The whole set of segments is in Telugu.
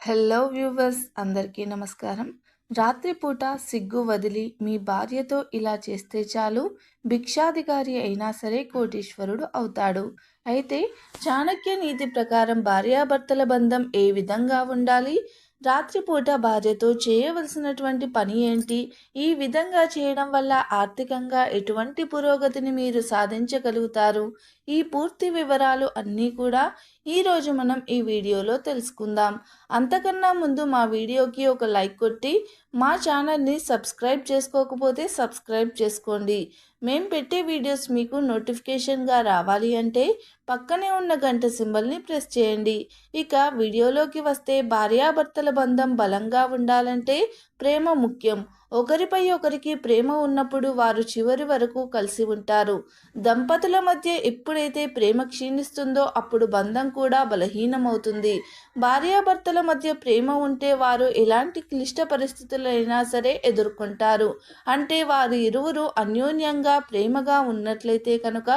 హలో వ్యూవర్స్ అందరికీ నమస్కారం. రాత్రిపూట సిగ్గు వదిలి మీ భార్యతో ఇలా చేస్తే చాలు. భిక్షాధికారి అయినా సరే కోటీశ్వరుడు అవుతాడు. అయితే చాణక్య నీతి ప్రకారం భార్యాభర్తల బంధం ఏ విధంగా ఉండాలి? రాత్రిపూట భార్యతో చేయవలసినటువంటి పని ఏంటి? ఈ విధంగా చేయడం వల్ల ఆర్థికంగా ఎటువంటి పురోగతిని మీరు సాధించగలుగుతారు? ఈ పూర్తి వివరాలు అన్నీ కూడా ఈరోజు మనం ఈ వీడియోలో తెలుసుకుందాం. అంతకన్నా ముందు మా వీడియోకి ఒక లైక్ కొట్టి మా ఛానల్ని సబ్స్క్రైబ్ చేసుకోకపోతే సబ్స్క్రైబ్ చేసుకోండి. మేము పెట్టే వీడియోస్ మీకు నోటిఫికేషన్గా రావాలి అంటే పక్కనే ఉన్న గంట సింబల్ని ప్రెస్ చేయండి. ఇక వీడియోలోకి వస్తే భార్యాభర్తల బంధం బలంగా ఉండాలంటే ప్రేమ ముఖ్యం. ఒకరిపై ఒకరికి ప్రేమ ఉన్నప్పుడు వారు చివరి వరకు కలిసి ఉంటారు. దంపతుల మధ్య ఎప్పుడైతే ప్రేమ క్షీణిస్తుందో అప్పుడు బంధం కూడా బలహీనమవుతుంది. భార్యాభర్తల మధ్య ప్రేమ ఉంటే వారు ఎలాంటి క్లిష్ట పరిస్థితులైనా సరే ఎదుర్కొంటారు. అంటే వారు ఇరువురు అన్యోన్యంగా ప్రేమగా ఉన్నట్లయితే కనుక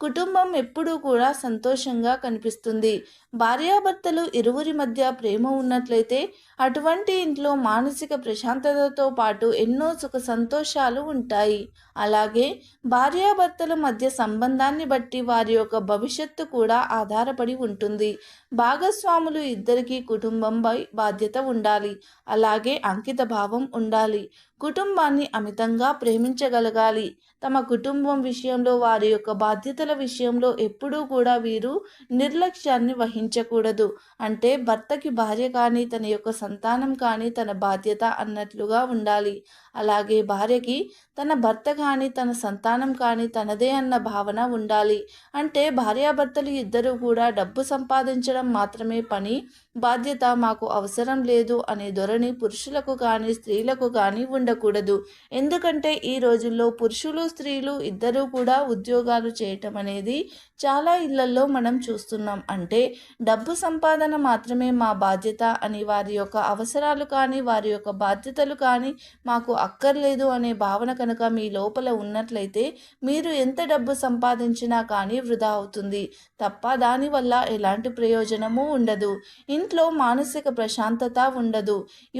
కుటుంబం ఎప్పుడూ కూడా సంతోషంగా కనిపిస్తుంది. భార్యాభర్తలు ఇరువురి మధ్య ప్రేమ ఉన్నట్లయితే అటువంటి ఇంట్లో మానసిక ప్రశాంతతతో పాటు ఎన్నో సుఖ సంతోషాలు ఉంటాయి. అలాగే భార్యాభర్తల మధ్య సంబంధాన్ని బట్టి వారి యొక్క భవిష్యత్తు కూడా ఆధారపడి ఉంటుంది. భాగస్వాములు ఇద్దరికీ కుటుంబంపై బాధ్యత ఉండాలి. అలాగే అంకిత భావం ఉండాలి. కుటుంబాన్ని అమితంగా ప్రేమించగలగాలి. తమ కుటుంబం విషయంలో వారి యొక్క బాధ్యతల విషయంలో ఎప్పుడూ కూడా వీరు నిర్లక్ష్యాన్ని వహించకూడదు. అంటే భర్తకి భార్య కానీ తన యొక్క సంతానం కానీ తన బాధ్యత అన్నట్లుగా ఉండాలి. అలాగే భార్యకి తన భర్త కానీ తన సంతానం కానీ తనదే అన్న భావన ఉండాలి. అంటే భార్యాభర్తలు ఇద్దరు కూడా డబ్బు సంపాదించడం మాత్రమే పని బాధ్యత మాకు అవసరం లేదు అనే ధోరణి పురుషులకు కానీ స్త్రీలకు కానీ ఉండకూడదు. ఎందుకంటే ఈ రోజుల్లో పురుషులు స్త్రీలు ఇద్దరూ కూడా ఉద్యోగాలు చేయటం అనేది చాలా ఇళ్ళలో మనం చూస్తున్నాం. అంటే డబ్బు సంపాదన మాత్రమే మా బాధ్యత అని వారి యొక్క అవసరాలు కానీ వారి యొక్క బాధ్యతలు కానీ మాకు అక్కర్లేదు అనే భావన కనుక మీ లోపల ఉన్నట్లయితే మీరు ఎంత డబ్బు సంపాదించినా కానీ వృధా అవుతుంది. తప్ప దానివల్ల ఎలాంటి ప్రయోజనము ఉండదు. ఇంట్లో మానసిక ప్రశాంతత ఉండదు.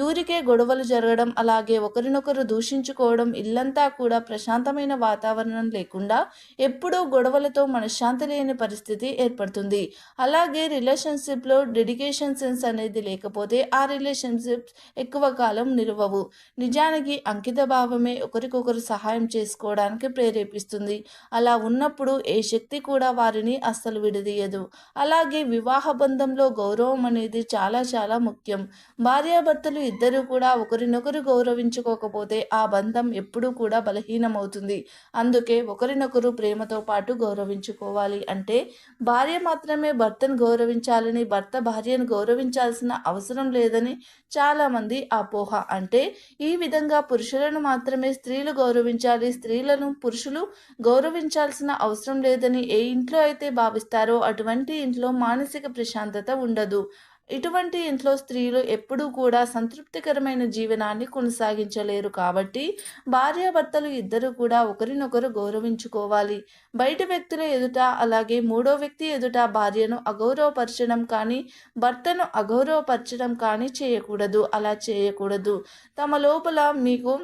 ఊరికే గొడవలు జరగడం అలాగే ఒకరినొకరు దూషించుకోవడం ఇల్లంతా కూడా ప్రశాంతమైన వాతావరణం లేకుండా ఎప్పుడూ గొడవలతో మనశ్శాంతి లేని పరిస్థితి ఏర్పడుతుంది. అలాగే రిలేషన్షిప్లో డెడికేషన్ సెన్స్ అనేది లేకపోతే ఆ రిలేషన్షిప్స్ ఎక్కువ కాలం నిలవవు. నిజానికి అంకిత భావమే ఒకరికొకరు సహాయం చేసుకోవడానికి ప్రేరేపిస్తుంది. అలా ఉన్నప్పుడు ఏ శక్తి కూడా వారిని అస్సలు విడదీయదు. అలాగే వివాహ బంధంలో గౌరవం అనేది చాలా చాలా ముఖ్యం. భార్యాభర్తలు ఇద్దరు కూడా ఒకరినొకరు గౌరవించుకోకపోతే ఆ బంధం ఎప్పుడూ కూడా బలహీనమవుతుంది. అందుకే ఒకరినొకరు ప్రేమతో పాటు గౌరవించుకోవాలి. అంటే భార్య మాత్రమే భర్తను గౌరవించాలని భర్త భార్యను గౌరవించాల్సిన అవసరం లేదని చాలామంది అపోహ. అంటే ఈ విధంగా పురుషులను మాత్రమే స్త్రీలు గౌరవించాలి. స్త్రీలను పురుషులు గౌరవించాల్సిన అవసరం లేదని ఏ ఇంట్లో అయితే భావిస్తారో అటువంటి ఇంట్లో మానసిక ప్రశాంతత ఉండదు. ఇటువంటి ఇంట్లో స్త్రీలు ఎప్పుడూ కూడా సంతృప్తికరమైన జీవనాన్ని కొనసాగించలేరు కాబట్టి భార్యాభర్తలు ఇద్దరు కూడా ఒకరినొకరు గౌరవించుకోవాలి. బయట వ్యక్తుల ఎదుట అలాగే మూడో వ్యక్తి ఎదుట భార్యను అగౌరవపరచడం కానీ భర్తను అగౌరవపరచడం కానీ చేయకూడదు. అలా చేయకూడదు. తమ లోపల మీకు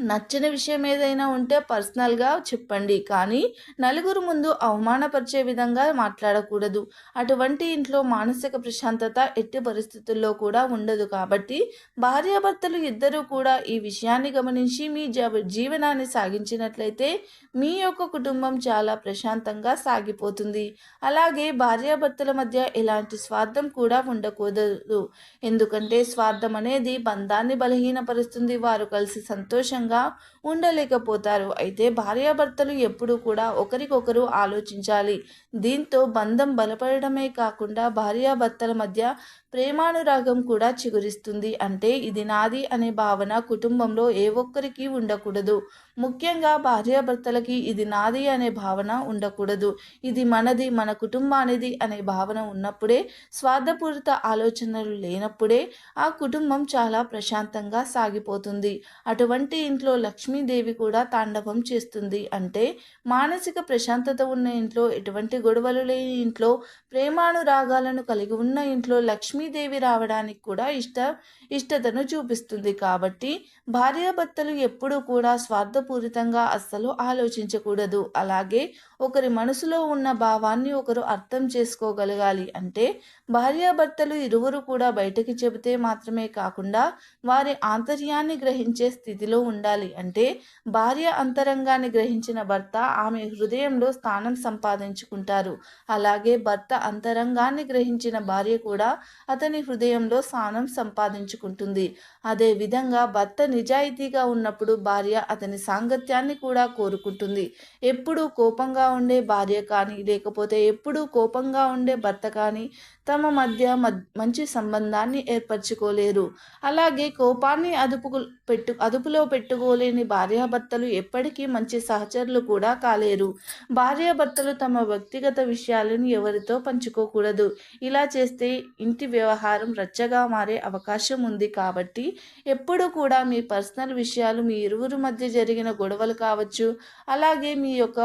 నచ్చిన విషయం ఏదైనా ఉంటే పర్సనల్గా చెప్పండి. కానీ నలుగురు ముందు అవమానపరిచే విధంగా మాట్లాడకూడదు. అటువంటి ఇంట్లో మానసిక ప్రశాంతత ఎట్టి పరిస్థితుల్లో కూడా ఉండదు కాబట్టి భార్యాభర్తలు ఇద్దరూ కూడా ఈ విషయాన్ని గమనించి మీ జీవనాన్ని సాగించినట్లయితే మీ యొక్క కుటుంబం చాలా ప్రశాంతంగా సాగిపోతుంది. అలాగే భార్యాభర్తల మధ్య ఎలాంటి స్వార్థం కూడా ఉండకూడదు. ఎందుకంటే స్వార్థం అనేది బంధాన్ని బలహీనపరుస్తుంది. వారు కలిసి సంతోషంగా సంతోషంగా ఉండలేకపోతారు. అయితే భార్యాభర్తలు ఎప్పుడూ కూడా ఒకరికొకరు ఆలోచించాలి. దీంతో బంధం బలపడమే కాకుండా భార్యాభర్తల మధ్య ప్రేమానురాగం కూడా చిగురిస్తుంది. అంటే ఇది నాది అనే భావన కుటుంబంలో ఏ ఒక్కరికి ఉండకూడదు. ముఖ్యంగా భార్యాభర్తలకి ఇది నాది అనే భావన ఉండకూడదు. ఇది మనది మన కుటుంబానిది అనే భావన ఉన్నప్పుడే స్వార్థపూరిత ఆలోచనలు లేనప్పుడే ఆ కుటుంబం చాలా ప్రశాంతంగా సాగిపోతుంది. అటువంటి ఇంట్లో లక్ష్మీదేవి కూడా తాండవం చేస్తుంది. అంటే మానసిక ప్రశాంతత ఉన్న ఇంట్లో ఎటువంటి గొడవలు లేని ఇంట్లో ప్రేమానురాగాలను కలిగి ఉన్న ఇంట్లో లక్ష్మీ లక్ష్మీదేవి రావడానికి కూడా ఇష్ట ఇష్టతను చూపిస్తుంది. కాబట్టి భార్యాభర్తలు ఎప్పుడూ కూడా స్వార్థపూరితంగా అస్సలు ఆలోచించకూడదు. అలాగే ఒకరి మనసులో ఉన్న భావాన్ని ఒకరు అర్థం చేసుకోగలగాలి. అంటే భార్యాభర్తలు ఇరువురు కూడా బయటకి చెబితే మాత్రమే కాకుండా వారి ఆంతర్యాన్ని గ్రహించే స్థితిలో ఉండాలి. అంటే భార్య అంతరంగాన్ని గ్రహించిన భర్త ఆమె హృదయంలో స్థానం సంపాదించుకుంటారు. అలాగే భర్త అంతరంగాన్ని గ్రహించిన భార్య కూడా అతని హృదయంలో స్థానం సంపాదించుకుంటుంది. అదే విధంగా భర్త నిజాయితీగా ఉన్నప్పుడు భార్య అతని సాంగత్యాన్ని కూడా కోరుకుంటుంది. ఎప్పుడూ కోపంగా ఉండే భార్య కానీ లేకపోతే ఎప్పుడూ కోపంగా ఉండే భర్త కానీ తమ మధ్య మంచి సంబంధాన్ని ఏర్పరచుకోలేరు. అలాగే కోపాన్ని అదుపు పెట్టు అదుపులో పెట్టుకోలేని భార్యాభర్తలు ఎప్పటికీ మంచి సహచరులు కూడా కాలేరు. భార్యాభర్తలు తమ వ్యక్తిగత విషయాలను ఎవరితో పంచుకోకూడదు. ఇలా చేస్తే ఇంటి వ్యవహారం రచ్చగా మారే అవకాశం ఉంది కాబట్టి ఎప్పుడు కూడా మీ పర్సనల్ విషయాలు మీ ఇరువురు మధ్య జరిగిన గొడవలు కావచ్చు అలాగే మీ యొక్క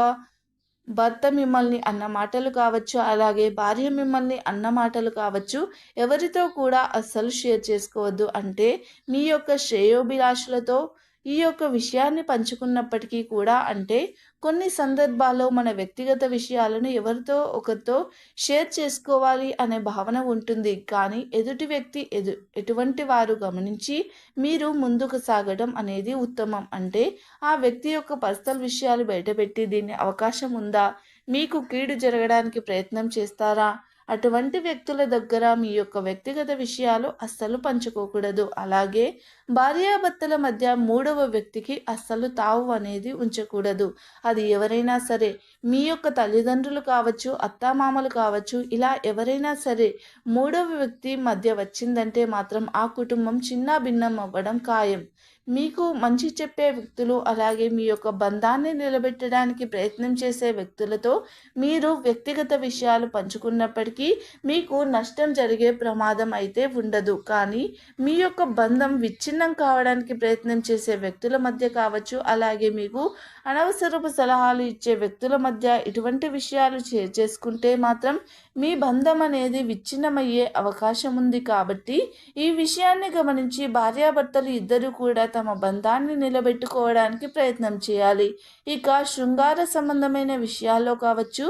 భర్త మిమ్మల్ని అన్న మాటలు కావచ్చు అలాగే భార్య మిమ్మల్ని అన్న మాటలు కావచ్చు ఎవరితో కూడా అస్సలు షేర్ చేసుకోవద్దు. అంటే మీ యొక్క శ్రేయోభిలాషులతో ఈ యొక్క విషయాన్ని పంచుకున్నప్పటికీ కూడా అంటే కొన్ని సందర్భాల్లో మన వ్యక్తిగత విషయాలను ఎవరితో ఒకరితో షేర్ చేసుకోవాలి అనే భావన ఉంటుంది. కానీ ఎదుటి వ్యక్తి ఎదు ఎటువంటి వారు గమనించి మీరు ముందుకు సాగడం అనేది ఉత్తమం. అంటే ఆ వ్యక్తి యొక్క పర్సనల్ విషయాలు బయటపెట్టి దీన్ని అవకాశం ఉందా? మీకు కీడు జరగడానికి ప్రయత్నం చేస్తారా? అటువంటి వ్యక్తుల దగ్గర మీ యొక్క వ్యక్తిగత విషయాలు అస్సలు పంచుకోకూడదు. అలాగే భార్యాభర్తల మధ్య మూడవ వ్యక్తికి అస్సలు తావు అనేది ఉంచకూడదు. అది ఎవరైనా సరే మీ యొక్క తల్లిదండ్రులు కావచ్చు అత్తామామలు కావచ్చు ఇలా ఎవరైనా సరే మూడవ వ్యక్తి మధ్య వచ్చిందంటే మాత్రం ఆ కుటుంబం చిన్న భిన్నం అవ్వడం ఖాయం. మీకు మంచి చెప్పే వ్యక్తులు అలాగే మీ యొక్క బంధాన్ని నిలబెట్టడానికి ప్రయత్నం చేసే వ్యక్తులతో మీరు వ్యక్తిగత విషయాలు పంచుకున్నప్పటికీ మీకు నష్టం జరిగే ప్రమాదం అయితే ఉండదు. కానీ మీ యొక్క బంధం విచ్ఛిన్నం కావడానికి ప్రయత్నం చేసే వ్యక్తుల మధ్య కావచ్చు అలాగే మీకు అనవసరపు సలహాలు ఇచ్చే వ్యక్తుల మధ్య ఇటువంటి విషయాలు చేసుకుంటే మాత్రం మీ బంధం అనేది విచ్ఛిన్నమయ్యే అవకాశం ఉంది. కాబట్టి ఈ విషయాన్ని గమనించి భార్యాభర్తలు ఇద్దరు కూడా తమ బంధాన్ని నిలబెట్టుకోవడానికి ప్రయత్నం చేయాలి. ఇక శృంగార సంబంధమైన విషయాల్లో కావచ్చు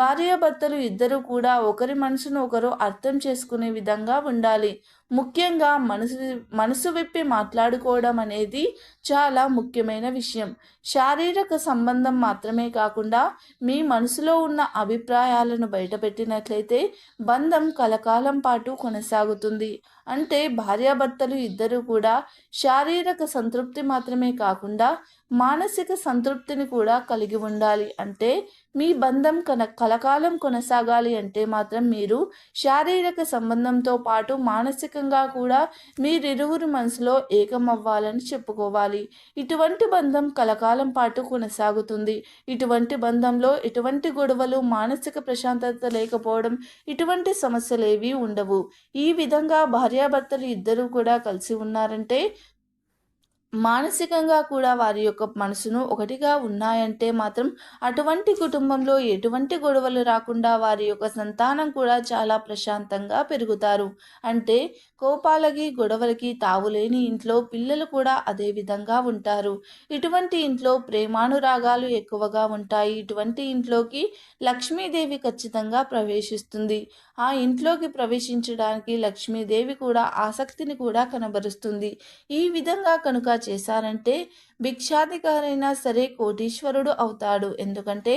భార్యాభర్తలు ఇద్దరు కూడా ఒకరి మనసును ఒకరు అర్థం చేసుకునే విధంగా ఉండాలి. ముఖ్యంగా మనసు మనసు విప్పి మాట్లాడుకోవడం అనేది చాలా ముఖ్యమైన విషయం. శారీరక సంబంధం మాత్రమే కాకుండా మీ మనసులో ఉన్న అభిప్రాయాలను బయటపెట్టినట్లయితే బంధం కలకాలం పాటు కొనసాగుతుంది. అంటే భార్యాభర్తలు ఇద్దరు కూడా శారీరక సంతృప్తి మాత్రమే కాకుండా మానసిక సంతృప్తిని కూడా కలిగి ఉండాలి. అంటే మీ బంధం కన కలకాలం కొనసాగాలి అంటే మాత్రం మీరు శారీరక సంబంధంతో పాటు మానసికంగా కూడా మీరిరువురు మనసులో ఏకమవ్వాలని చెప్పుకోవాలి. ఇటువంటి బంధం కలకాలం పాటు కొనసాగుతుంది. ఇటువంటి బంధంలో ఎటువంటి గొడవలు మానసిక ప్రశాంతత లేకపోవడం ఇటువంటి సమస్యలు ఏవి ఉండవు. ఈ విధంగా భార్యాభర్తలు ఇద్దరూ కూడా కలిసి ఉన్నారంటే మానసికంగా కూడా వారి యొక్క మనసును ఒకటిగా ఉన్నాయంటే మాత్రం అటువంటి కుటుంబంలో ఎటువంటి గొడవలు రాకుండా వారి యొక్క సంతానం కూడా చాలా ప్రశాంతంగా పెరుగుతారు. అంటే కోపాలకి గొడవలకి తావులేని ఇంట్లో పిల్లలు కూడా అదే విధంగా ఉంటారు. ఇటువంటి ఇంట్లో ప్రేమానురాగాలు ఎక్కువగా ఉంటాయి. ఇటువంటి ఇంట్లోకి లక్ష్మీదేవి ఖచ్చితంగా ప్రవేశిస్తుంది. ఆ ఇంట్లోకి ప్రవేశించడానికి లక్ష్మీదేవి కూడా ఆసక్తిని కూడా కనబరుస్తుంది. ఈ విధంగా కనుక చేశారంటే భిక్షాధికారైనా సరే కోటీశ్వరుడు అవుతాడు. ఎందుకంటే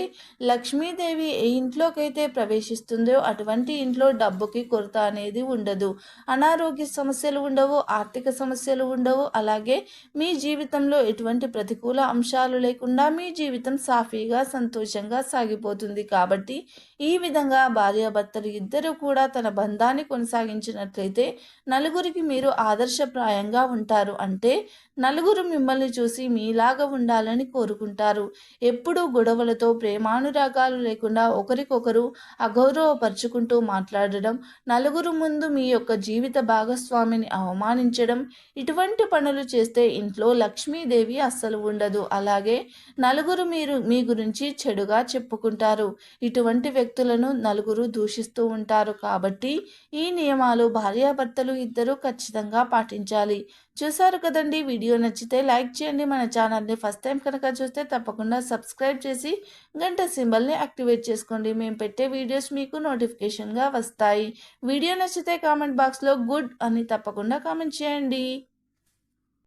లక్ష్మీదేవి ఏ ఇంట్లోకైతే ప్రవేశిస్తుందో అటువంటి ఇంట్లో డబ్బుకి కొరత అనేది ఉండదు. అనారోగ్య సమస్యలు ఉండవు ఆర్థిక సమస్యలు ఉండవు. అలాగే మీ జీవితంలో ఎటువంటి ప్రతికూల అంశాలు లేకుండా మీ జీవితం సాఫీగా సంతోషంగా సాగిపోతుంది. కాబట్టి ఈ విధంగా భార్యాభర్తలు ఇద్దరు కూడా తన బంధాన్ని కొనసాగించినట్లయితే నలుగురికి మీరు ఆదర్శప్రాయంగా ఉంటారు. అంటే నలుగురు మిమ్మల్ని చూసి మీలాగా ఉండాలని కోరుకుంటారు. ఎప్పుడూ గొడవలతో ప్రేమానురాగాలు లేకుండా ఒకరికొకరు అగౌరవపరుచుకుంటూ మాట్లాడడం నలుగురు ముందు మీ యొక్క జీవిత భాగస్వామిని అవమానించడం ఇటువంటి పనులు చేస్తే ఇంట్లో లక్ష్మీదేవి అస్సలు ఉండదు. అలాగే నలుగురు మీరు మీ గురించి చెడుగా చెప్పుకుంటారు. ఇటువంటి వ్యక్తులను నలుగురు దూషిస్తూ ఉంటారు. ఉంటారు కాబట్టి ఈ నియమాలు భార్యాభర్తలు ఇద్దరూ ఖచ్చితంగా పాటించాలి. చూసారు కదండి వీడియో నచ్చితే లైక్ చేయండి. మన ఛానల్ని ఫస్ట్ టైం కనుక చూస్తే తప్పకుండా సబ్స్క్రైబ్ చేసి గంట సింబల్ని యాక్టివేట్ చేసుకోండి. మేము పెట్టే వీడియోస్ మీకు నోటిఫికేషన్గా వస్తాయి. వీడియో నచ్చితే కామెంట్ బాక్స్లో గుడ్ అని తప్పకుండా కామెంట్ చేయండి.